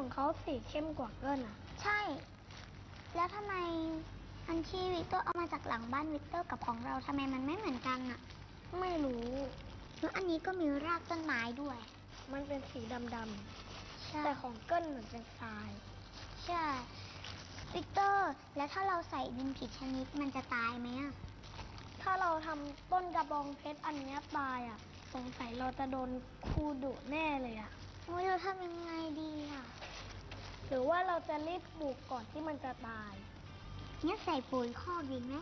ของเขาสีเข้มกว่าเกินอะ ใช่ แล้วทำไมอันที่วิกเตอร์เอามาจากหลังบ้านวิกเตอร์กับของเราทำไมมันไม่เหมือนกันอะไม่รู้ แล้วอันนี้ก็มีรากต้นไม้ด้วย มันเป็นสีดำใช่ๆแต่ของเกินเหมือนเป็นทราย ใช่ วิกเตอร์ แล้วถ้าเราใส่ดินผิดชนิดมันจะตายไหมอะถ้าเราทำต้นกระบองเพชรอันเนี้ยตายอะ สงสัยเราจะโดนครูดุแน่เลยอะ โอ้ยเราทำยังไงดีอะ หรือว่าเราจะรีบปลูกก่อนที่มันจะตาย เนี่ยใส่ปุ๋ยคอกดีไหม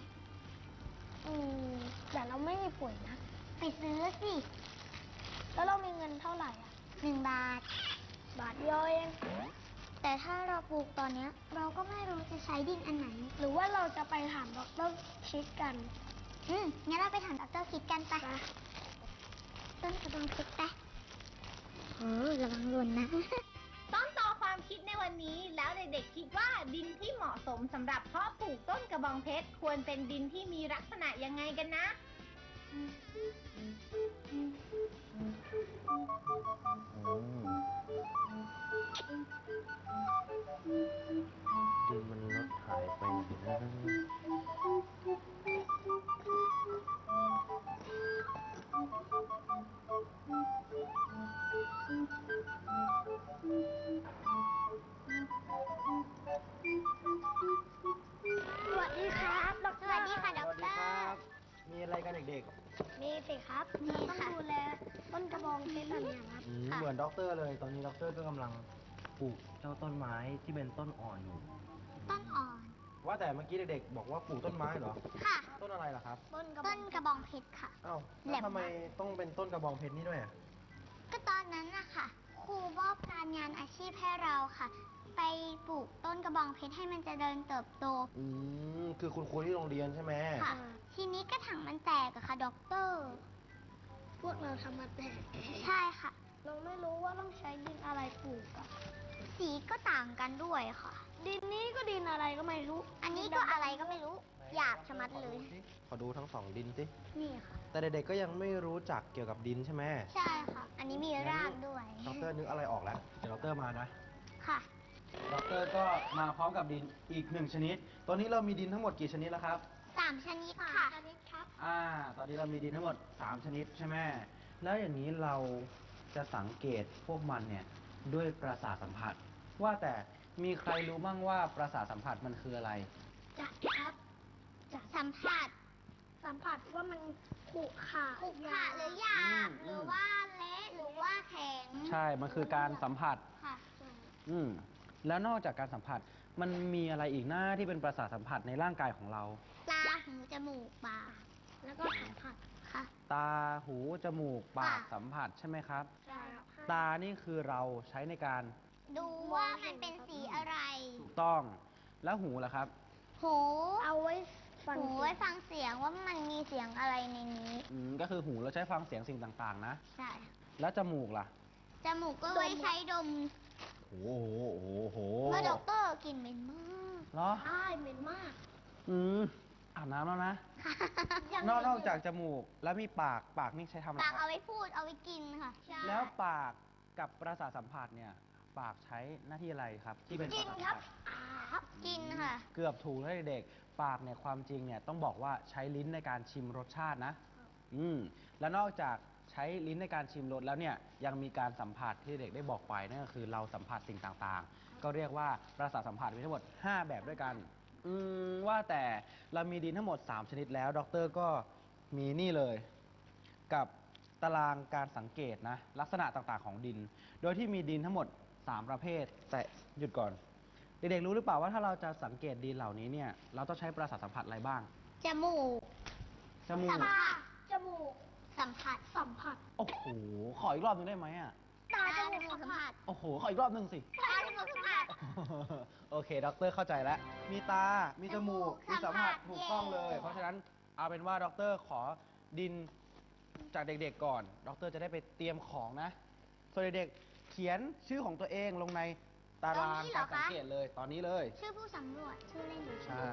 อืมแต่เราไม่มีปุ๋ยนะ ไปซื้อสิ แล้วเรามีเงินเท่าไหร่อะ หนึ่งบาท บาทเดียวเอง แต่ถ้าเราปลูกตอนเนี้ย เราก็ไม่รู้จะใช้ดินอันไหน หรือว่าเราจะไปถามดรชิดกัน อืม งั้นเราไปถามดรคิดกันไปไปต้นกระบองเพชรไปเออระวังหล่นนะ ต้นต่อความคิดในวันนี้แล้วเด็กๆคิดว่าดินที่เหมาะสมสำหรับเพาะปลูกต้นกระบองเพชรควรเป็นดินที่มีลักษณะยังไงกันนะ นี่สิครับนี่ต้องค่ะดูแลต้นกระบองเพชรอันเนี้ยครับๆอืมค่ะเหมือนด็อกเตอร์เลย ตอนนี้ด็อกเตอร์ก็กำลังปลูกเจ้าต้นไม้ที่เป็นต้นอ่อนอยู่ ต้นอ่อน ว่าแต่เมื่อกี้เด็กๆบอกว่าปลูกต้นไม้เหรอ ค่ะ ต้นอะไรล่ะครับ ต้นกระบต้อนงกระบองเพชรค่ะ เอ้าแหลแล้วม ทำไมต้องเป็นต้นกระบองเพชรนี่ด้วยอะก็ตอนนั้นนะคะ ครูมอบการงานอาชีพให้เราค่ะ ไปปลูกต้นกระบองเพชรให้มันเจะเดินเติบโต อืมคือคุณครูที่โรงเรียนใช่ไหมค่ะ ทีนี้กระถางมันแตกอะค่ะด็อกเตอร์ พวกเราทำมาแต่ใช่ค่ะ เราไม่รู้ว่าต้องใช้ดินอะไรปลูกอะสีก็ต่างกันด้วยค่ะ ดินนี้ก็ดินอะไรก็ไม่รู้ อันนี้ก็อะไรก็ไม่รู้ หยาบชะมัดเลย ขอดูทั้งสองดินสิ นี่ค่ะ แต่เด็กๆก็ยังไม่รู้จักเกี่ยวกับดินใช่ไหมใช่ค่ะ อันนี้มีรากด้วยด็อกเตอร์นึกอะไรออกแล้ว เดี๋ยวด็อกเตอร์มานะ ค่ะด็อกเตอร์ก็มาพร้อมกับดินอีกหนึ่งชนิด ตอนนี้เรามีดินทั้งหมดกี่ชนิดแล้วครับ สามชนิดค่ะชนิดครับ อ่า ตอนนี้เรามีดินทั้งหมด 3 ชนิดใช่ไหมแล้วอย่างนี้เราจะสังเกตพวกมันเนี่ยด้วยประสาทสัมผัส ว่าแต่มีใครรู้บ้างว่าประสาทสัมผัสมันคืออะไรจะครับจะสัมผัส สัมผัสว่ามันขรุขระขรุขระหรือหยาบอืม หรือว่าเละหรือว่าแข็งใช่ มันคือการสัมผัส ค่ะอืม แล้วนอกจากการสัมผัส มันมีอะไรอีกหน้าที่เป็นประสาทสัมผัสในร่างกายของเรา ตาหูจมูกปากแล้วก็สัมผัสค่ะ ตา หู จมูก ปากค่ะสัมผัสใช่ไหมครับใช่ครับ ตา นี่คือเราใช้ในการดูว่ามันเป็นสีอะไร ถูกต้อง แล้วหูล่ะครับ หู เอาไว้ ฟังหูไว้ฟังเสียงว่ามันมีเสียงอะไรในนี้ อืมก็คือหูเราใช้ฟังเสียงสิ่งต่างๆ นะ ใช่ แล้วจมูกล่ะ จมูกก็ไว้ใช้ดมโอ้โหโอ้โหโอ้โหเมื่อด็อกเตอร์กลินเหม็นมากเหรอ ใช่เหม็นมาก อืมอาบน้ำแล้วนะ ยังนอกนอกจากจมูกแล้วมีปากปากนี่ใช้ทำอะไรปากคเอารับไว้พูดเอาไว้กินค่ะแล้วปากกับประสาทสัมผัสเนี่ย ปากใช้หน้าที่อะไรครับ ที่เป็นประกินสาทสัมครับผัสอ่าครับ กินค่ะ เกือบถูกแล้วเด็กๆปากเนี่ยความจริงเนี่ยต้องบอกว่าใช้ลิ้นในการชิมรสชาตินะ อืมแล้วนอกจากใช้ลิ้นในการชิมรสแล้วเนี่ยยังมีการสัมผัสที่เด็กได้บอกไปนั่นก็คือเราสัมผัสสิ่งต่างๆ ก็เรียกว่าประสาทสัมผัสมีทั้งหมด 5 แบบด้วยกัน อืมว่าแต่เรามีดินทั้งหมด 3 ชนิดแล้วด็อกเตอร์ก็มีนี่เลย กับตารางการสังเกตนะลักษณะต่างๆของดิน โดยที่มีดินทั้งหมด 3 ประเภท แต่หยุดก่อน เด็กๆรู้หรือเปล่าว่าถ้าเราจะสังเกตดินเหล่านี้เนี่ย เราต้องใช้ประสาทสัมผัสอะไรบ้าง จมูก จมูสัก มผัส จมูก สัมผัส สัมผัส โอ้โห ขออีกรอบหนึงได้ไหมอะ ตาจมูกสัมผัส โอ้โห ขออีกรอบหนึงสิ ตาจมูกสัมผัส โอเค ด็อกเตอร์เข้าใจแล้ว มีตา มีจมูกจมูกมีสัมผัส สัมผัสถูกต้องเลย เย้ เพราะฉะนั้นเอาเป็นว่าด็อกเตอร์ขอดินจากเด็กๆก่อน ด็อกเตอร์จะได้ไปเตรียมของนะ ส่วนเด็กๆเขียนชื่อของตัวเองลงในตารางการสังเกตเลยตอนนี้เลย ชื่อผู้สำรวจชื่อเล่นหรือชื่อ ใช่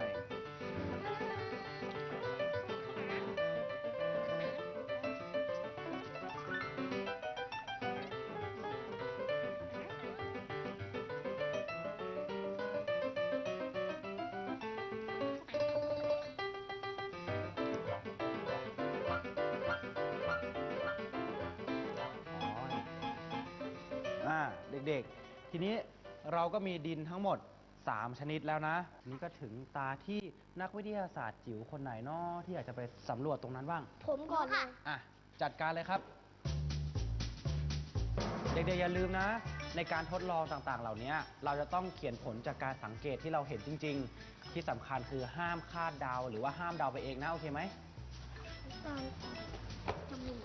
เด็กๆ ทีนี้เราก็มีดินทั้งหมด 3 ชนิดแล้วนะทีนี้ก็ถึงตาที่นักวิทยาศาสตร์จิ๋วคนไหนเนาะที่อยากจะไปสำรวจตรงนั้นบ้าง ผมก่อนเลยอะ จัดการเลยครับ เด็กๆ อย่าลืมนะ ในการทดลองต่างๆ เหล่านี้เราจะต้องเขียนผลจากการสังเกตที่เราเห็นจริง ๆ ที่สำคัญคือห้ามคาดเดาหรือว่าห้ามเดาไปเองนะโอเคไหมตามจมูก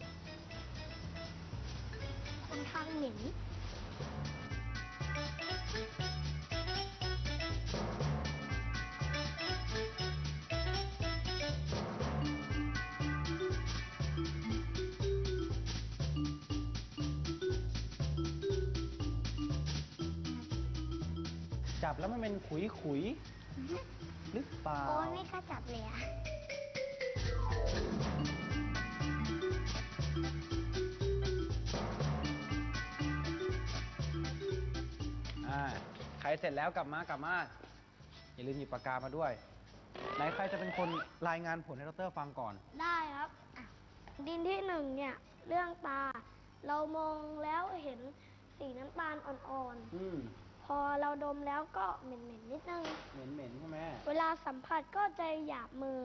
ค่อนข้างเหม็น จับแล้วมันเป็นขุยๆหรือเปล่า โอ้ยไม่กล้าจับเลยอะ เสร็จแล้วกลับมากลับมาอย่าลืมหยิบปากกามาด้วย ไหนใครจะเป็นคนรายงานผลให้ดรฟังก่อน ได้ครับอะดินที่หนึ่งเนี่ย เรื่องตา เรามองแล้วเห็นสีน้ำตาลอ่อนอืมๆ พอเราดมแล้วก็เหม็นๆนิดนึง เหม็นๆใช่ไหมเวลาสัมผัสก็จะหยาบมือ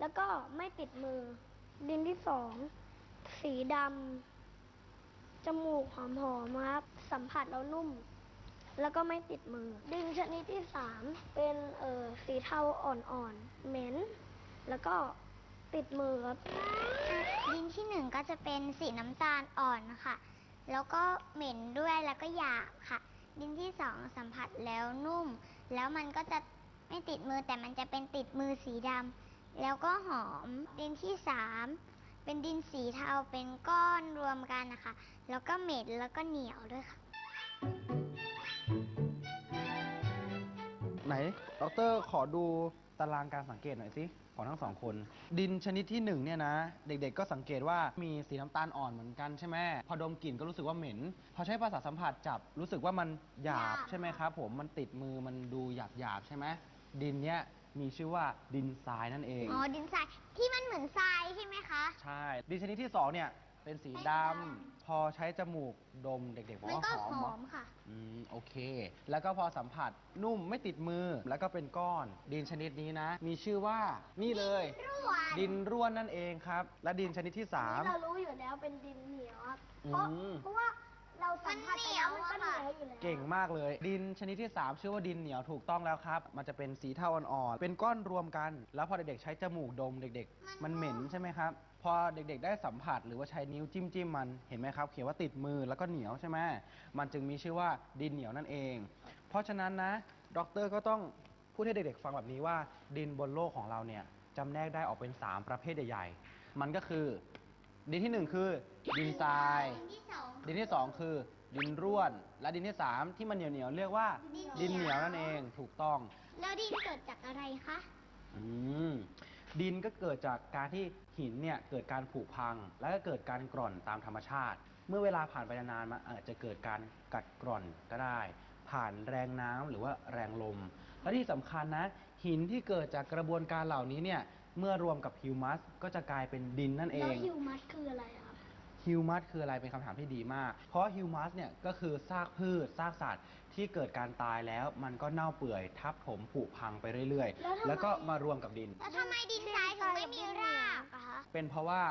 แล้วก็ไม่ติดมือ ดินที่สอง สีดำจมูกหอมๆครับ สัมผัสแล้วนุ่ม แล้วก็ไม่ติดมือ ดินชนิดที่สามเป็นเอ่อสีเทาอ่อนๆ เหม็น แล้วก็ติดมือครับอะดินที่หนึ่งก็จะเป็นสีน้ำตาลอ่อนค่ะ แล้วก็เหม็นด้วยแล้วก็หยาบค่ะ ดินที่สองสัมผัสแล้วนุ่ม แล้วมันก็จะไม่ติดมือแต่มันจะเป็นติดมือสีดำแล้วก็หอม ดินที่สามเป็นดินสีเทาเป็นก้อนรวมกันนะคะ แล้วก็เหม็นแล้วก็เหนียวด้วยค่ะ ไหนดอกเตอรขอดูตารางการสังเกตหน่อยสิของทั้งสองคน ดินชนิดที่หนึ่งเนี่ยนะ เด็กๆก็สังเกตว่ามีสีน้ำตาลอ่อนเหมือนกันใช่ไหมพอดมกลิ่นก็รู้สึกว่าเหม็น พอใช้ประสาทสัมผัสจับรู้สึกว่ามันหยาบหยาบใช่ไหมครับผมมันติดมือมันดูหยาบหยาบๆใช่ไหมดินเนี้ยมีชื่อว่าดินทรายนั่นเอง อ๋อดินทรายที่มันเหมือนทรายใช่ไหมคะ ใช่ ดินชนิดที่สองเนี่ย เป็นสีดำพอใช้จมูกดมเด็กๆบอกมันว่าก็หอมหเหรออมค่ะ อืมโอเค แล้วก็พอสัมผัสนุ่มไม่ติดมือแล้วก็เป็นก้อน ดินชนิดนี้นะ มีชื่อว่านี่เลย ร่วนดินร่วนนั่นเองครับ และดินชนิดที่สามนี่เรารู้อยู่แล้วเป็นดินเหนียวครับเพราะอืม เพราะว่าเราสัมผัสไปแล้วมันก็เหนียวอยู่แล้ว เก่งมากเลย ดินชนิดที่ 3 ชื่อว่าดินเหนียวถูกต้องแล้วครับ มันจะเป็นสีเทาอ่อนๆเป็นก้อนรวมกัน แล้วพอเด็กๆใช้จมูกดมเด็ก ๆ มันเหม็นใช่ไหมครับ พอเด็กๆ ได้สัมผัสหรือว่าใช้นิ้วจิ้มจิ้มๆมันเห็นไหมครับ เขียนว่าติดมือแล้วก็เหนียวใช่ไหมมันจึงมีชื่อว่าดินเหนียวนั่นเอง เพราะฉะนั้นนะด็อกเตอร์ก็ต้องพูดให้เด็กๆฟังแบบนี้ว่า ดินบนโลกของเราเนี่ยจำแนกได้ออกเป็น 3 ประเภทใหญ่ๆ มันก็คือดินที่หนึ่งคือดินทราย ดินที่สองดินที่สองคือดินร่วน และดินที่สามที่มันเหนียวเหนียวๆเรียกว่าดิดินนเหเหนีนียยววนั่นเองถูกต้อง แล้วดินเกิดจากอะไรคะ อืม ดินก็เกิดจากการที่หินเนี่ยเกิดการผุพัง แล้วก็เกิดการกร่อนตามธรรมชาติ เมื่อเวลาผ่านไปนานๆมันอาจจะเกิดการกัดกร่อนก็ได้ ผ่านแรงน้ำหรือว่าแรงลม และที่สำคัญนะ หินที่เกิดจากกระบวนการเหล่านี้เนี่ยเมื่อรวมกับฮิวมัสก็จะกลายเป็นดินนั่นเอแล้วงฮิวมัสคืออะไรอะ ฮิวมัสคืออะไรเป็นคำถามที่ดีมาก เพราะฮิวมัสเนี่ยก็คือซากพืชซากสัตว์ที่เกิดการตายแล้ว มันก็เน่าเปื่อยทับถมผุพังไปเรื่อย แล้วทำไม ๆ แล้วก็มารวมกับดิน แล้วทำไมดินทรายถึงไม่มีรากอะคะ เป็นเพราะว่า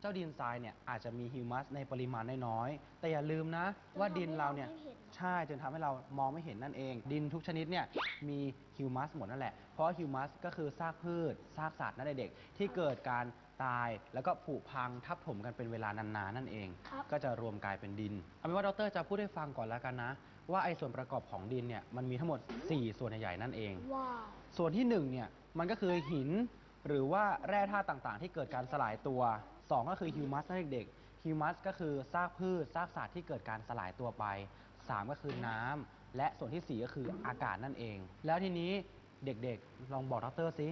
เจ้าดินทรายเนี่ยอาจจะมีฮิวมัสในปริมาณน้อยๆ แต่อย่าลืมนะว่าดินเราเนี่ยไม่เห็นใช่จนทำให้เรามองไม่เห็นนั่นเอง ดินทุกชนิดเนี่ยมีฮิวมัสหมดนั่นแหละ เพราะฮิวมัสก็คือซากพืชซากสัตว์นั่นเด็กๆที่เกิดการ ตาย แล้วก็ผุพังทับถมกันเป็นเวลานานๆนั่นเอง ครับ ก็จะรวมกลายเป็นดินเอาเป็นว่าดรจะพูดให้ฟังก่อนแล้วกันนะ ว่าไอ้ส่วนประกอบของดินเนี่ยมันมีทั้งหมด 4 ส่วนใหญ่ๆนั่นเอง ว้าว ส่วนที่1เนี่ยมันก็คือหิน หรือว่าแร่ธาตุต่างๆ ที่เกิดการสลายตัว2ก็คือฮิวมัสนั่นเด็กๆฮิวมัสก็คือซากพืชซากสัตว์ที่เกิดการสลายตัวไป3ก็คือน้ำและส่วนทีสี่4ก็คืออากาศนั่นเอง แล้วทีนี้เด็กๆลองบอกดรสิ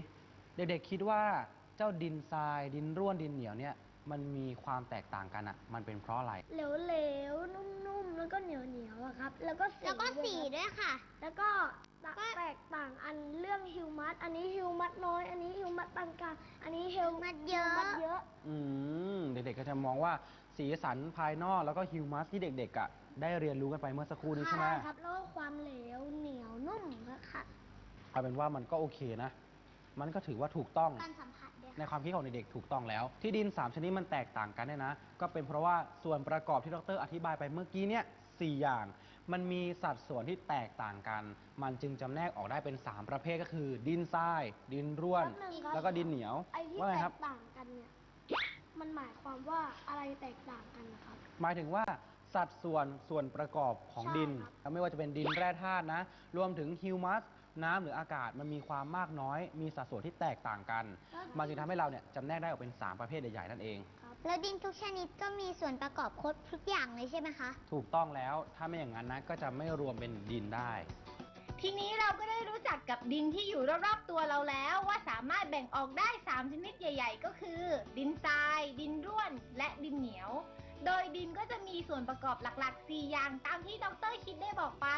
เด็กๆคิดว่า เจ้าดินทราย ดินร่วนดินเหนียวเนี่ยมันมีความแตกต่างกันอะมันเป็นเพราะอะไร เหลวๆ นุ่มๆ แล้วก็เหนียวๆอะครับ แล้วก็สีแล้วก็สีด้วยครับด้วยค่ะ แล้วก็แตกต่างอันเรื่องฮิวมัสอันนี้ฮิวมัสน้อย อันนี้ฮิวมัสปานกลาง อันนี้ฮิวมัดเยอะ มัสเยอะ อืมเด็กๆก็จะมองว่าสีสันภายนอกแล้วก็ฮิวมัสที่เด็กๆอะได้เรียนรู้กันไปเมื่อสักครู่นี้ใช่ไหม ครับ แล้วก็ความเหลวเหนียวนุ่มนะครับเอาเป็นว่ามันก็โอเคนะ มันก็ถือว่าถูกต้อง การสัมผัสด้วย ในความคิดของเด็กๆถูกต้องแล้ว ที่ดิน 3 ชนิดมันแตกต่างกันเนี่ยนะ ก็เป็นเพราะว่าส่วนประกอบที่ดรอธิบายไปเมื่อกี้เนี่ยสอย่าง มันมีสัดส่วนที่แตกต่างกัน มันจึงจำแนกออกได้เป็น 3 ประเภทก็คือ ดินทราย ดินร่วน แป๊บนึงครับ แล้วก็ดินเหนียวไอ้ที่ว่าไงแตครับ กต่างกันเนี่ย มันหมายความว่าอะไรแตกต่างกันนะครับ หมายถึงว่าสัดส่วนส่วนประกอบของใช่ดิน ครับ ไม่ว่าจะเป็นดินแร่ธาตุนะ รวมถึงฮิวมัส น้ำหรืออากาศมันมีความมากน้อย มีสัดส่วนที่แตกต่างกัน มันจึงทำให้เราเนี่ยจำแนกได้ออกเป็น 3 ประเภทใหญ่ๆนั่นเอง แล้วดินทุกชนิดก็มีส่วนประกอบครบทุกอย่างเลยใช่ไหมคะ ถูกต้องแล้วถ้าไม่อย่างนั้นนะก็จะไม่รวมเป็นดินได้ ทีนี้เราก็ได้รู้จักกับดินที่อยู่รอบๆตัวเราแล้ว ว่าสามารถแบ่งออกได้ 3 ชนิดใหญ่ ๆ ก็คือ ดินทราย ดินร่วน และดินเหนียว โดยดินก็จะมีส่วนประกอบหลักๆ 4 อย่างตามที่ดรคิดได้บอกไป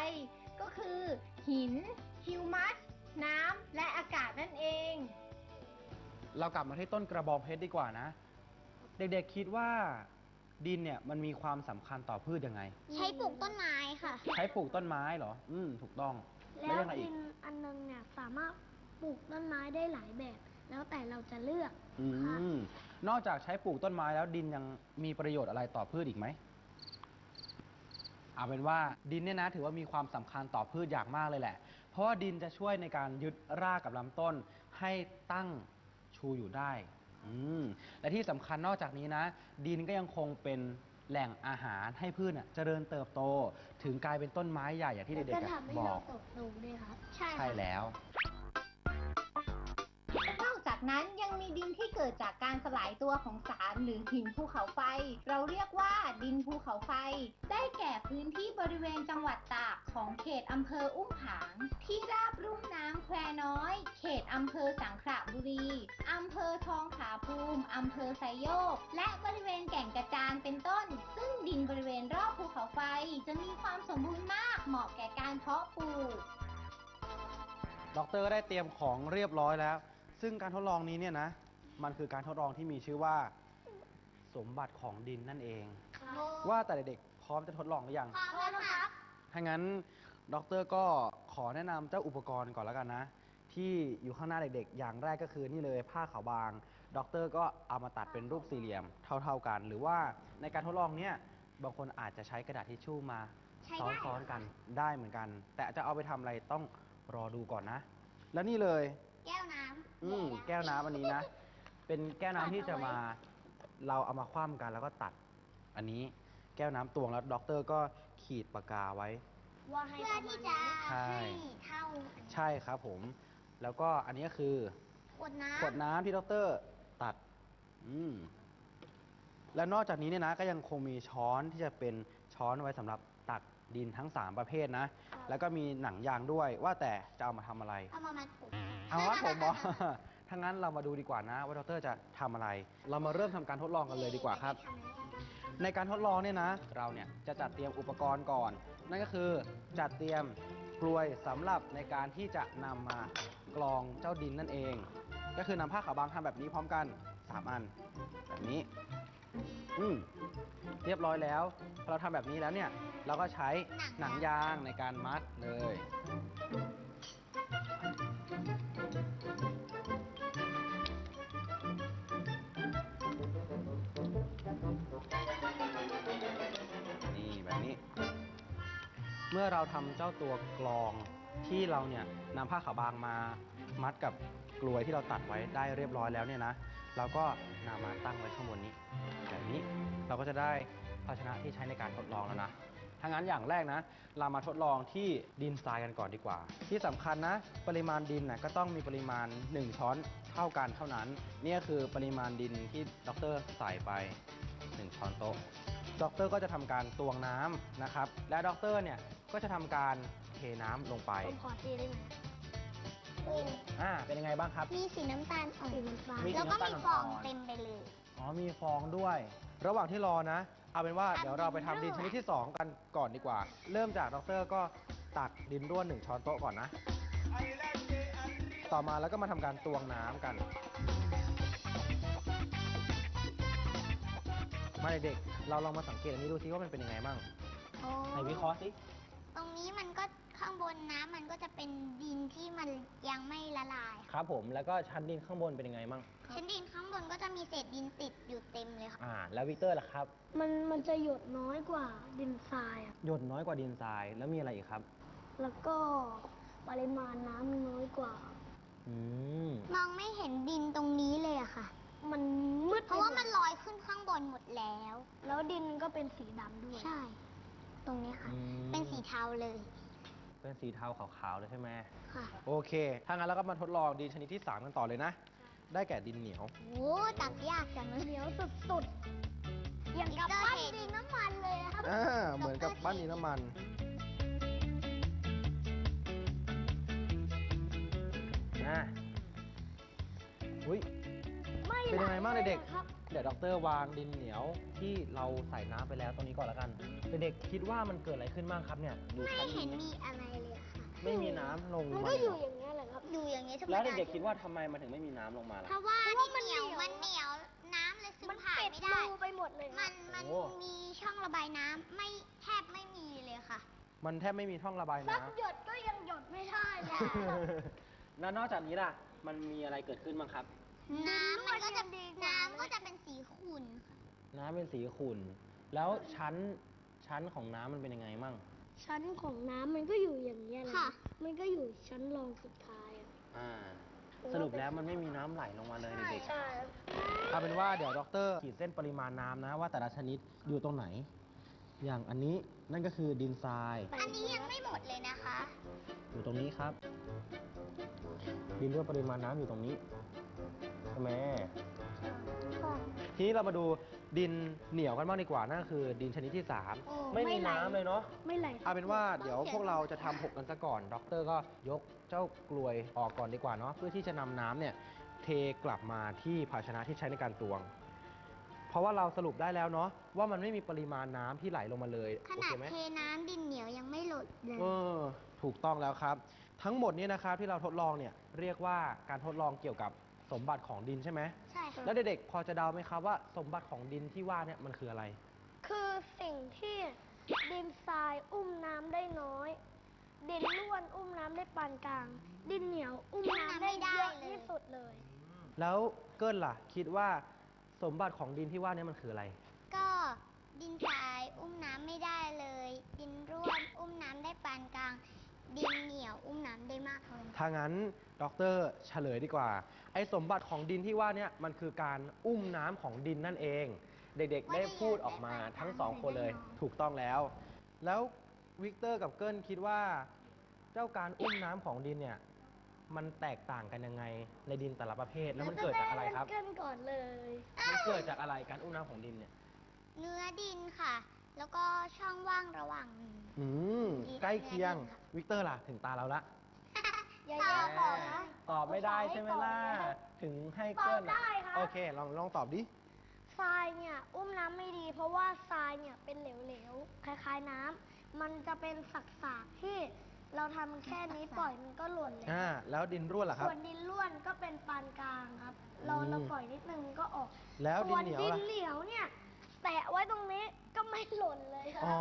ก็คือ หิน ฮิวมัส น้ำ และอากาศนั่นเอง เรากลับมาที่ต้นกระบองเพชรดีกว่านะ เด็กๆคิดว่าดินเนี่ยมันมีความสำคัญต่อพืชยังไง ใช้ปลูกต้นไม้ค่ะ ใช้ปลูกต้นไม้เหรอ อืม ถูกต้องแล้แล้ววยังไงอีดิก นอันนึงเนี่ยสามารถปลูกต้นไม้ได้หลายแบบ แล้วแต่เราจะเลือกอืค่ะม นอกจากใช้ปลูกต้นไม้แล้วดินยังมีประโยชน์อะไรต่อพืชอีกไหม เอาเป็นว่าดินเนี่ยนะถือว่ามีความสำคัญต่อพืชอย่างมากเลยแหละเพ ราะว่าดินจะช่วยในการยึดรากกับลำต้น ให้ตั้งชูอยู่ได้อืมและที่สำคัญนอกจากนี้นะ ดินก็ยังคงเป็นแหล่งอาหารให้พืชน่ะเจริญเติบโต ถึงกลายเป็นต้นไม้ใหญ่อย่างที่เด็กก็ๆอะทำให้บอเรากเติบโตด้วยครับ ใช่ใช่แล้ว นั้นยังมีดินที่เกิดจากการสลายตัวของสารหรือหินภูเขาไฟ เราเรียกว่าดินภูเขาไฟ ได้แก่พื้นที่บริเวณจังหวัดตากของเขตอำเภออุ้มผาง ที่ราบรุ่มน้ำแควน้อย เขตอำเภอสังขละบุรีอำเภอทองผาภูมิอำเภอไซโยก และบริเวณแก่งกระจานเป็นต้น ซึ่งดินบริเวณรอบภูเขาไฟจะมีความสมบูรณ์มากเหมาะแก่การเพาะปลูกด็อกเตอร์ก็ได้เตรียมของเรียบร้อยแล้ว ซึ่งการทดลองนี้เนี่ยนะ มันคือการทดลองที่มีชื่อว่า สมบัติของดินนั่นเอง ว่าแต่เด็กๆพร้อมจะทดลองหรือยังพร้อมแล้วครับ ถ้างั้นด็อกเตอร์ก็ขอแนะนำเจ้าอุปกรณ์ก่อนแล้วกันนะ ที่อยู่ข้างหน้าเด็กๆ อย่างแรกก็คือนี่เลยผ้าขาวบางด็อกเตอร์ก็เอามาตัดเป็นรูปสี่เหลี่ยมเท่า ๆกัน หรือว่าในการทดลองเนี่ยบางคนอาจจะใช้กระดาษทิชชู่มาใช้ได้ ซ้อนๆกันได้เหมือนกัน แต่จะเอาไปทำอะไรต้องรอดูก่อนนะ แล้วนี่เลย แก้วน้ำอืมแก้วน้ำอันนี้นะ เป็นแก้วน้ำที่จะมาเราเอามาคว่ำกันแล้วก็ตัด อันนี้แก้วน้ำตวงแล้วด็อกเตอร์ก็ขีดปากกาไว้ ว่าให้เพื่อที่จะใช่ให้เท่าใช่ครับผม แล้วก็อันนี้ก็คือ ขวดน้ำขวดน้ำที่ด็อกเตอร์ตัด อืม แล้วนอกจากนี้เนี่ยนะ ก็ยังคงมีช้อนที่จะเป็นช้อนไว้สำหรับตัก ดินทั้ง 3 ประเภทนะ แล้วก็มีหนังยางด้วยว่าแต่จะเอามาทำอะไร เอามามัดผมเอาว่าผมบอกถ้างั้นเรามาดูดีกว่านะว่าดรจะทำอะไร เรามาเริ่มทำการทดลองกันเลยดีกว่าครับ ในการทดลองเนี่ยนะ เราเนี่ยจะจัดเตรียมอุปกรณ์ก่อน นั่นก็คือจัดเตรียมกลวยสำหรับในการที่จะนำมากรองเจ้าดินนั่นเอง ก็คือนำผ้าขาวบางทำแบบนี้พร้อมกัน 3 อัน แบบนี้ อืมเรียบร้อยแล้วพอเราทำแบบนี้แล้วเนี่ย เราก็ใช้หนังยางในการมัดเลย นี่แบบนี้ เมื่อเราทำเจ้าตัวกลองที่เราเนี่ยนำผ้าขาวบางมา มัดกับกลวยที่เราตัดไว้ได้เรียบร้อยแล้วเนี่ยนะ เราก็นำมาตั้งไว้ข้างบนนี้ แบบนี้เราก็จะได้ภาชนะที่ใช้ในการทดลองแล้วนะถ้างั้นอย่างแรกนะ เรามาทดลองที่ดินทรายกันก่อนดีกว่า ที่สำคัญนะ ปริมาณดินนะก็ต้องมีปริมาณ 1 ช้อนเท่ากันเท่านั้น นี่คือปริมาณดินที่ดรใส่ไป 1 ช้อนโต๊ะด็อกเตอร์ก็จะทำการตวงน้ำนะครับ และด็อกเตอร์เนี่ยก็จะทำการเทน้ำลงไปผมขอทีได้ไหม อ่า เป็นยังไงบ้างครับ มีสีน้ำตาลอ่อนสีน้ำตาลมีแล้วก็มีฟองน้ำตาลอ่อน เต็มไปเลย อ๋อมีฟองด้วย ระหว่างที่รอนะ เอาเป็นว่าเดี๋ยวเราไปทำดินชนิดที่ 2 กันก่อนดีกว่า เริ่มจากด็อกเตอร์ก็ตักดินร่วนหนึ่งช้อนโต๊ะก่อนนะ ต่อมาแล้วก็มาทำการตวงน้ำกันมมาเด็กๆเราลองมาสังเกตอันนี้ดูซิว่ามันเป็นยังไงบ้างไหนวิเคราะห์สิตรงนี้มันก็ ข้างบนน้ำมันก็จะเป็นดินที่มันยังไม่ละลายครับผมแล้วก็ชั้นดินข้างบนเป็นยังไงบ้างชั้นดินข้างบนก็จะมีเศษดินติดอยู่เต็มเลยค่ะ อ่า แล้ววิกเตอร์ล่ะครับมันมันจะหยดน้อยกว่าดินทรายอะหยดน้อยกว่าดินทรายแล้วมีอะไรอีกครับ แล้วก็ปริมาณน้ำน้อยกว่า อืมมองไม่เห็นดินตรงนี้เลยอะค่ะ มันมืดเพราะว่ามันไปหดลอยขึ้นข้างบนหมดแล้ว แล้วดินก็เป็นสีดำด้วย ใช่ ตรงนี้ค่ะ อืมเป็นสีเทาเลย เป็นสีเทาขาวๆเลยใช่ไหมค่ะโอเค ถ้างั้นเราก็มาทดลองดินชนิดที่ 3 กันต่อเลยนะ ได้แก่ดินเหนียว โอ้ตักยากจังเลยเหนียวสุดๆอย่างกับปั้นดินน้ำมันเลยนะครับอ่าเหมือนกับบ้านดินน้ำมัน นะอุ้ย ไม่เป็นยังไงบ้างหลเด็กลยครับเดี๋ยวด็อกเตอร์วางดินเหนียวที่เราใส่น้ำไปแล้วตรงนี้ก่อนแล้วกัน เด็กๆคิดว่ามันเกิดอะไรขึ้นบ้างครับเนี่ยดูไม่ชั้นดิเห็นนมีอะไรเลยอะค่ะ ไม่มีน้ำลงมันมาก็เลยอยู่เหรออย่างนี้ยแหละครับ อยู่อย่างนี้ยธรรมแล้วดาเด็กๆคิดว่าทำไมมันถึงไม่มีน้ำลงมาเพล่ะราะว่าเพราะว่าดินมันเหนียวเหนียวมันเหนียวน้ำเลยซึมมันผ่านปิดไม่ได้ รูไปหมดเลยคมัรับนมันโอ้ มีช่องระบายน้ำไม่แทบไม่มีเลยค่ะ มันแทบไม่มีช่องระบายสัน้กหยดก็ยังหยดไม่ได้เลยำแล้วนอกจากนี้ล่ะ มันมีอะไรเกิดขึ้นบ้างครับ น้ำมันก็จะดินร่วนยังดีกว่า น้ำก็จะเป็นสีขุ่นค่ะน้ำเป็นสีขุ่น แล้วชั้นชั้นของน้ำมันเป็นยังไงมั่ง ชั้นของน้ำมันก็อยู่อย่างนี้ยแหละค่ะ มันก็อยู่ชั้นรองสุดท้ายอะอ่าสรุปแล้วมันไม่มีน้ำไหลลงมาเลยเด็กใช่ๆเอาเป็นว่าเดี๋ยวด็อกเตอร์ขีดเส้นปริมาณน้ำนะว่าแต่ละชนิดอยู่ตรงไหน อย่างอันนี้นั่นก็คือดินทราย อันนี้ยังไม่หมดเลยนะคะ อยู่ตรงนี้ครับ ดินด้วยปริมาณน้ำอยู่ตรงนี้ใช่ไหมทีนี้เรามาดูดินเหนียวกันบ้างดีกว่านั่นก็คือ ดินชนิดที่สามโอ้ไม่มีไม่ไหล น้ำเลยเนาะไม่ไหลเอาเป็นว่าเดี๋ยวพวกเราจะทำหกกันซะก่อนด็อกเตอร์ก็ยกเจ้ากลวยออกก่อนดีกว่าเนาะเพื่อที่จะนำน้ำเนี่ยเทกลับมาที่ภาชนะที่ใช้ในการตวง เพราะว่าเราสรุปได้แล้วเนาะว่ามันไม่มีปริมาณน้ำที่ไหลลงมาเลยขโอนาเคดไหม เทน้ำดินเหนียวยังไม่หลดเลย เออถูกต้องแล้วครับ ทั้งหมดนี้นะครับที่เราทดลองเนี่ยเรียกว่าการทดลองเกี่ยวกับสมบัติของดินใช่ไหมใช่ค่ะ แล้วเด็กๆพอจะเดาไหมครับว่าสมบัติของดินที่ว่าเนี่ยมันคืออะไร คือสิ่งที่ดินทรายอุ้มน้ำได้น้อย ดินร่วนอุ้มน้ำได้ปานกลาง ดินเหนียวอุ้มน้ำได้เยอะที่สุดเลย แล้วเกิ้ลล่ะ คิดว่า สมบัติของดินที่ว่าเนี่ยมันคืออะไร ก็ดินทรายอุ้มน้ำไม่ได้เลย ดินร่วนอุ้มน้ำได้ปานกลาง ดินเหนียวอุ้มน้ำได้มากเลยถ้างั้นด็อกเตอร์เฉลยดีกว่า ไอ้สมบัติของดินที่ว่าเนี่ยมันคือการอุ้มน้ำของดินนั่นเอง เด็กๆ ได้พูดออกมาทั้งสองคนเลยถูกต้องแล้ว แล้ววิกเตอร์กับเกิ้ลคิดว่า เจ้าการอุ้มน้ำของดินเนี่ย มันแตกต่างกันยังไงในดินแต่ละประเภท แล้วมันเกิดจากอะไรครับเกินก่อนเลยมันเกิดจากอะไรการอุ้มน้ำของดินเนี่ย เนื้อดินค่ะ แล้วก็ช่องว่างระหว่างอืมใกล้เคียงวิกเตอร์ล่ะถึงตาเราละ อย่าแย่บอกนะ ตอบไม่ได้ใช่ไหมล่ะ ถึงให้ตอเกิ้บลได้อะครับโอเค ลองลองตอบดิ ทรายเนี่ย อุ้มน้ำไม่ดี เพราะว่าทรายเนี่ยเป็นเหลวๆคล้ายๆน้ำมันจะเป็นสักๆที่ เราทำแค่นี้ปล่อยมันก็หล่นเลยอ่าแล้วดินร่วนล่ะครับ ส่วนดินร่วนก็เป็นปานกลางครับ เราอืม เราปล่อยนิดนึงก็ออกแล้วดิส่วนเหนียวดินล่ะ เหนียวเนี่ยแตะไว้ตรงนี้ก็ไม่หล่นเลยครัอ๋บอ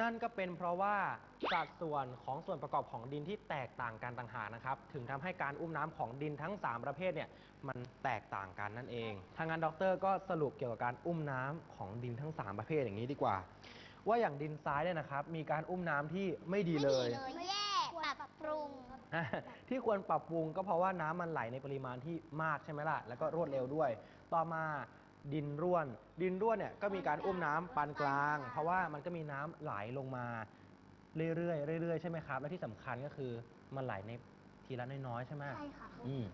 นั่นก็เป็นเพราะว่าสัดส่วนของส่วนประกอบของดินที่แตกต่างกันต่างหากนะครับ ถึงทำให้การอุ้มน้ำของดินทั้ง 3 ประเภทเนี่ยมันแตกต่างกันนั่นเองทางงานด็อกเตอร์ก็สรุปเกี่ยวกับการอุ้มน้ำของดินทั้ง 3 ประเภทอย่างนี้ดีกว่า ว่าอย่างดินทรายเนี่ยนะครับ มีการอุ้มน้ำที่ไม่ดีไม่เลดียเลยแย่ปรับปรุงอะที่ควรปรับปรุงก็เพราะว่าน้ำมันไหลในปริมาณที่มากใช่ไหมล่ะ แล้วก็รวดเร็วด้วย ต่อมาดินร่วน ดินร่วนเนี่ยก็มีการอุ้มน้ำปานกลาง เพราะว่ามันก็มีน้ำไหลลงมาเรื่อยๆเรื่อยๆใช่ไหมครับ และที่สำคัญก็คือมันไหลในทีละน้อยๆใช่ไหมใช่ค่ะ อืม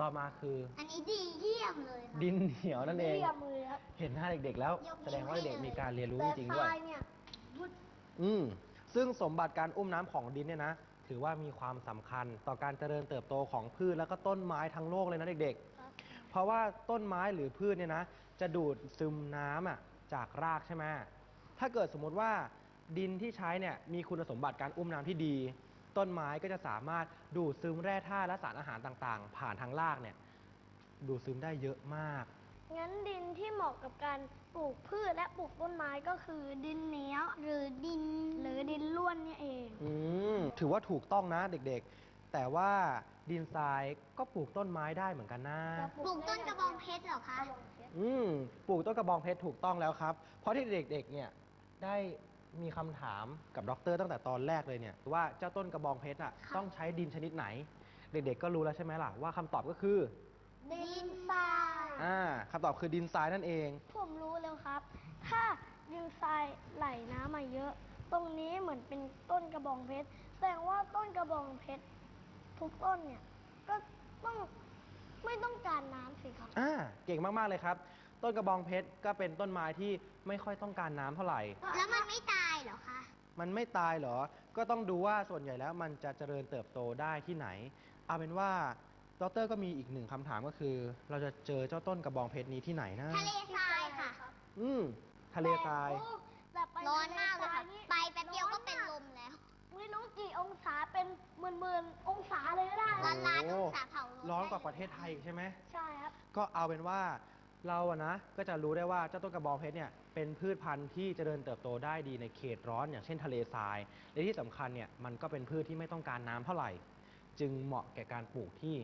ต่อมาคืออันนี้ดีเยี่ยมเลยค่ะดินเหนียวนั่นเอง เรียมเลยครับเห็นหน้าเด็กๆแล้วยกนิ้วแสดงว่าเด็กให้เลยมีการเรียนรู้แต่จริงทๆด้วยรายเนี่ยวุด อืมซึ่งสมบัติการอุ้มน้ำของดินเนี่ยนะ ถือว่ามีความสำคัญต่อการเจริญเติบโตของพืชแล้วก็ต้นไม้ทั้งโลกเลยนะเด็กครับ ๆ เพราะว่าต้นไม้หรือพืชเนี่ยนะ จะดูดซึมน้ำอะจากรากใช่ไหมถ้าเกิดสมมุติว่าดินที่ใช้เนี่ยมีคุณสมบัติการอุ้มน้ำที่ดี ต้นไม้ก็จะสามารถดูดซึมแร่ธาตุและสารอาหารต่างๆ ผ่านทางรากเนี่ย ดูดซึมได้เยอะมาก งั้นดินที่เหมาะกับการปลูกพืชและปลูกต้นไม้ก็คือดินเหนียวหรือดินหรือดินล้วนเนี่ยเอง อืมถือว่าถูกต้องนะเด็กๆ แต่ว่าดินทรายก็ปลูกต้นไม้ได้เหมือนกันนะปลูกต้นกระบองเพชรเหรอคะ อืมปลูกต้นกระบองเพชรถูกต้องแล้วครับ เพราะที่เด็กๆ เนี่ยได้มีคำถามกับด็อกเตอร์ตั้งแต่ตอนแรกเลยเนี่ยว่าเจ้าต้นกระบองเพชรอะค่ะต้องใช้ดินชนิดไหน เด็กๆ ก็รู้แล้วใช่ไหมล่ะว่าคำตอบก็คือ ดินทราย อ่าคำตอบคือดินทรายนั่นเอง ผมรู้แล้วครับ ถ้าดินทรายไหลน้ำมาเยอะ ตรงนี้เหมือนเป็นต้นกระบองเพชร แสดงว่าต้นกระบองเพชรทุกต้นเนี่ย ก็ต้องไม่ต้องการน้ำสิครับ อ่า เก่งมาก ๆ เลยครับ ต้นกระบองเพชรก็เป็นต้นไม้ที่ไม่ค่อยต้องการน้ำเท่าไหร่ แล้วมันไม่ตายเหรอคะ มันไม่ตายเหรอ ก็ต้องดูว่าส่วนใหญ่แล้วมันจะเจริญเติบโตได้ที่ไหน เอาเป็นว่า ดรก็มีอีกหนึ่งคำถามก็คือ เราจะเจอเจ้าต้นกระบองเพชรนี้ที่ไหนนะ ทะเลทรายค่ะอืมทะเลทรายแต่ไปร้อนมากเลยค่ะทะนี่ไปแป๊บเดียวก็เป็นลมแล้ว ไม่รู้กี่องศาเป็นหมื่นๆองศาเลยก็ได้ ร้อนล้านองศาเผาร้อนกว่าประเทศไทยอีกใช่ไหม ใช่ครับ ก็เอาเป็นว่าเราอะนะก็จะรู้ได้ว่าเจ้าต้นกระบองเพชรเนี่ยเป็นพืชพันธุ์ที่เจริญเติบโตได้ดีในเขตร้อนอย่างเช่นทะเลทราย และที่สำคัญเนี่ยมันก็เป็นพืชที่ไม่ต้องการน้ำเท่าไหร่ จึงเหมาะแก่การปลูกที่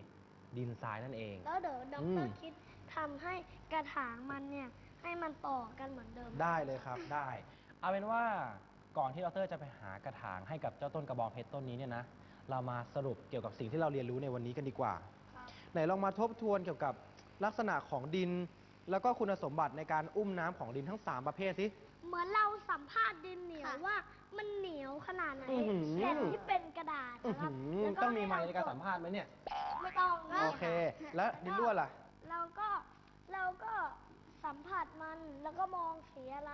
ดินทรายนั่นเอง แล้วเดี๋ยวดอืรมคิดทำให้กระถางมันเนี่ยให้มันต่อกันเหมือนเดิม ได้เลยครับ ได้ เอาเป็นว่าก่อนที่ดรจะไปหากระถางให้กับเจ้าต้นกระบองเพชรต้นนี้เนี่ยนะ เรามาสรุปเกี่ยวกับสิ่งที่เราเรียนรู้ในวันนี้กันดีกว่า ครับ ไหนลองมาทบทวนเกี่ยวกับลักษณะของดิน แล้วก็คุณสมบัติในการอุ้มน้ำของดินทั้ง 3 ประเภทสิ เหมือนเราสัมภาษณ์ดินเหนียวค่ะ ว่ามันเหนียวขนาดไหนอื้อหือ แผ่นที่เป็นกระดาษอื้อนะครับหือแล้วต้องมีไมค์ให้ในการสัมภาษณ์ไหมเนี่ย ไม่ต้องโอเค แล้วดินร่วนล่ะ เราก็เราก็สัมผัสมันแล้วก็มองสีอะไร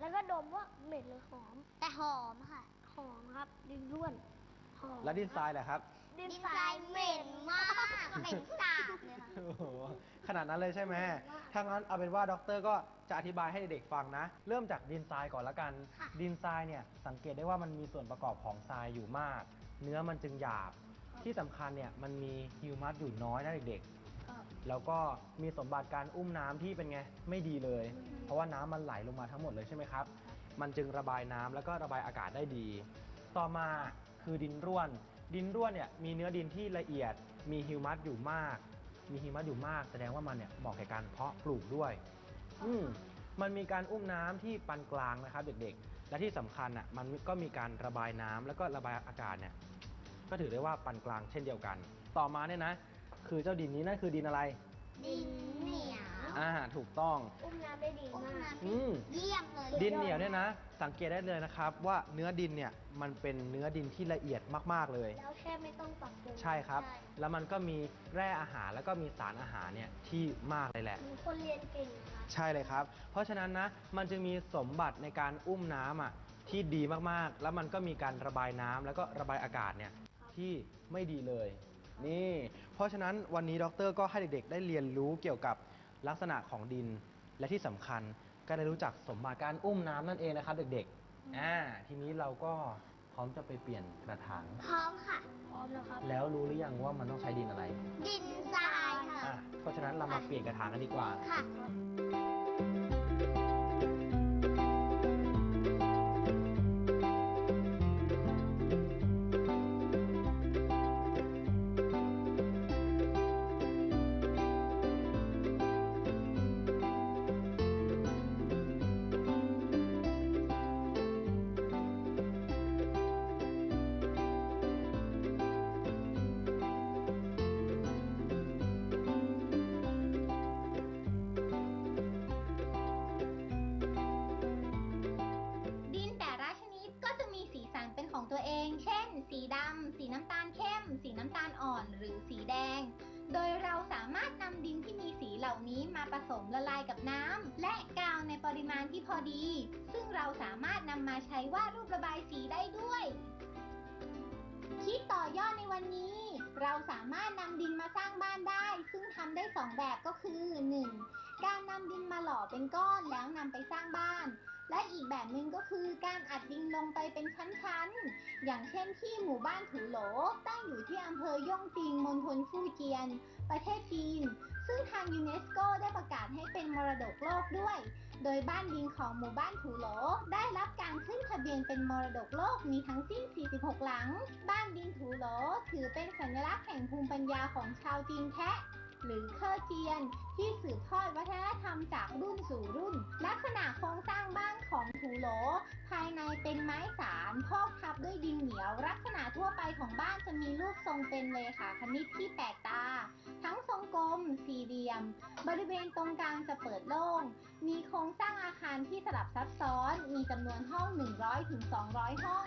แล้วก็ดมว่าเหม็นหรือหอมแต่หอมค่ะ หอมครับ ดินร่วนหอมแล้วดินทรายล่ะครับ ดิดินนททรารายยเหม็นมาก เหม็นสาบเลยค่ะ โอ้โหขนาดนั้นเลยใช่ไหมถ้างั้นเอาเป็นว่าด็อกเตอร์ก็จะอธิบายให้เด็กๆฟังนะ เริ่มจากดินทรายก่อนละกัน ค่ะ ดินทรายเนี่ยสังเกตได้ว่ามันมีส่วนประกอบของทรายอยู่มาก เนื้อมันจึงหยาบ ที่สำคัญเนี่ยมันมีฮิวมัสอยู่น้อยนะเด็กครับๆแล้วก็มีสมบัติการอุ้มน้ำที่เป็นไง ไม่ดีเลย เพราะว่าน้ำมันไหลลงมาทั้งหมดเลยใช่ไหมครับ มันจึงระบายน้ำแล้วก็ระบายอากาศได้ดี ต่อมาคือดินร่วน ดินร่วนเนี่ยมีเนื้อดินที่ละเอียด มีฮิวมัสอยู่มาก มีฮิวมัสอยู่มาก แสดงว่ามันเนี่ยเหมาะแก่การเพาะปลูกด้วย อืมมันมีการอุ้มน้ำที่ปานกลางนะครับเด็กๆ และที่สำคัญอะมันก็มีการระบายน้ำแล้วก็ระบายอากาศเนี่ยก็ถือได้ว่าปานกลางเช่นเดียวกัน ต่อมาเนี่ยนะ คือเจ้าดินนี้นั่นคือดินอะไร ดินเหนียว อ่าถูกต้อง อุ้มน้ำได้ดีอุ้มมากน้ำอืมเยี่ยมเลยดินเหนียวเนี่ยนะ สังเกตได้เลยนะครับว่าเนื้อดินเนี่ยมันเป็นเนื้อดินที่ละเอียดมากๆเลย แล้วแค่ไม่ต้องปรับปรุงใช่ครับใช่แล้วมันก็มีแร่อาหารแล้วก็มีสารอาหารเนี่ยที่มากเลยแหละ มีคนเรียนเก่งครับใช่เลยครับ เพราะฉะนั้นนะ มันจึงมีสมบัติในการอุ้มน้ำอะที่ดีมากๆ แล้วมันก็มีการระบายน้ำแล้วก็ระบายอากาศเนี่ยที่ไม่ดีเลย นี่ เพราะฉะนั้นวันนี้ดรก็ให้เด็กๆ ได้เรียนรู้เกี่ยวกับ ลักษณะของดินและที่สำคัญก็ได้รู้จักสมบัติการอุ้มน้ำนั่นเองนะครับเด็กๆอ่าทีนี้เราก็พร้อมจะไปเปลี่ยนกระถางพร้อมค่ะ พร้อมแล้วครับ แล้วรู้หรือยังว่ามันต้องใช้ดินอะไรดินทรายค่ะ อะเพราะฉะนั้นเรามาเปลี่ยนกระถางกันดีกว่า ค่ะ น้ำตาลอ่อนหรือสีแดง โดยเราสามารถนำดินที่มีสีเหล่านี้มาผสมละลายกับน้ำและกาวในปริมาณที่พอดี ซึ่งเราสามารถนำมาใช้วาดรูประบายสีได้ด้วยคิดต่อยอดในวันนี้ เราสามารถนำดินมาสร้างบ้านได้ ซึ่งทำได้สองแบบก็คือ 1. การนำดินมาหล่อเป็นก้อนแล้วนำไปสร้างบ้าน และอีกแบบหนึ่งก็คือการอัดดินลงไปเป็นชั้นๆ อย่างเช่นที่หมู่บ้านถูโหลตั้งอยู่ที่อำเภอย่งปิงมณฑลฟูเจียน ประเทศจีนซึ่งซึ่งทางยูเนสโกได้ประกาศให้เป็นมรดกโลกด้วย โดยบ้านดินของหมู่บ้านถูโหลได้รับการขึ้นทะเบียนเป็นมรดกโลกมีทั้งสิ้น 46 หลัง บ้านดินถูโหลถือเป็นสัญลักษณ์แห่งภูมิปัญญาของชาวจีนแคะ หรือเคอร์เจียน ที่สืบทอดวัฒนธรรมจากรุ่นสู่รุ่น ลักษณะโครงสร้างบ้านของถูโหล ภายในเป็นไม้สารพอกทับด้วยดินเหนียว ลักษณะทั่วไปของบ้านจะมีรูปทรงเป็นเลขาคณิตที่แปลกตา ทั้งทรงกลม สี่เหลี่ยม บริเวณตรงกลางจะเปิดโล่ง มีโครงสร้างอาคารที่สลับซับซ้อน มีจำนวนห้อง 100-200 ห้อง